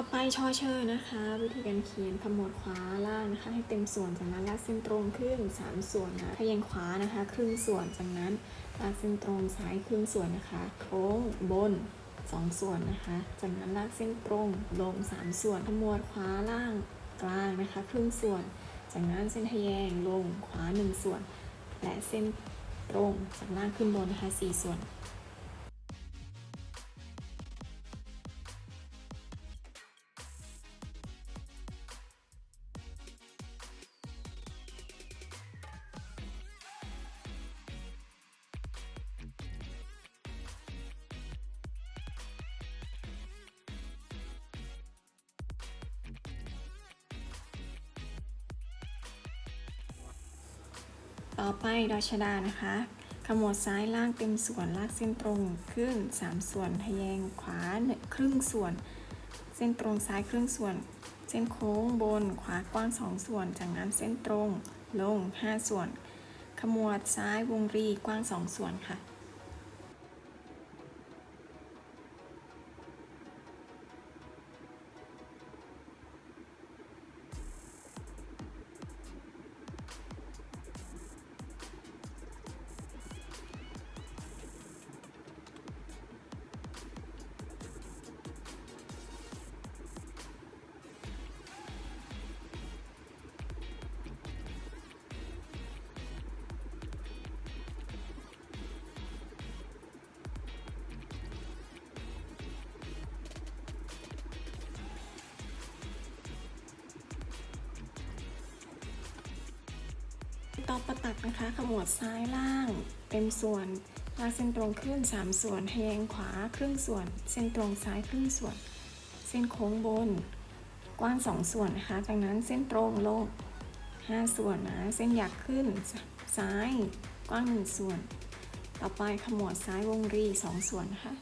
ต่อไปชอเชอร์นะคะ วิธีการเขียนขมวดขวาล่างนะคะ ให้เต็มส่วนจากนั้นลากเส้นตรงขึ้น 3 ส่วนนะทะแยงขวานะคะ ครึ่งส่วนจากนั้นลากเส้นตรงซ้ายครึ่งส่วนนะคะ โค้งบน 2 ส่วนนะคะ จากนั้นลากเส้นตรงลง 3 ส่วนขมวดขวาล่างกลางนะคะ ครึ่งส่วน จากนั้นเส้นทะแยงลงขวา 1 ส่วน และเส้นตรงจากล่างขึ้นบนนะคะ4ส่วน ต่อไปดอชดานะคะขมวดซ้ายล่างเต็มส่วนลากเส้นตรงครึ่ง3ส่วนทะแยงขวาครึ่งส่วน เส้นตรงซ้ายครึ่งส่วน เส้นโค้งบนขวากว้าง 2 ส่วน จากนั้นเส้นตรงลง 5 ส่วน ขมวดซ้ายวงรีกว้าง 2 ส่วนค่ะ ต่อประตักนะคะ ขมวดซ้ายล่างเต็มส่วนลากเส้นตรงขึ้น 3 ส่วนทะแยงขวาครึ่งส่วน เส้นตรงซ้ายครึ่งส่วน เส้นโค้งบน กว้าง 2 ส่วนนะคะ จากนั้นเส้นตรงลง 5 ส่วนนะ เส้นหยักขึ้นซ้ายกว้าง 1 ส่วน ต่อไปขมวดซ้ายวงรี 2 ส่วนนะคะ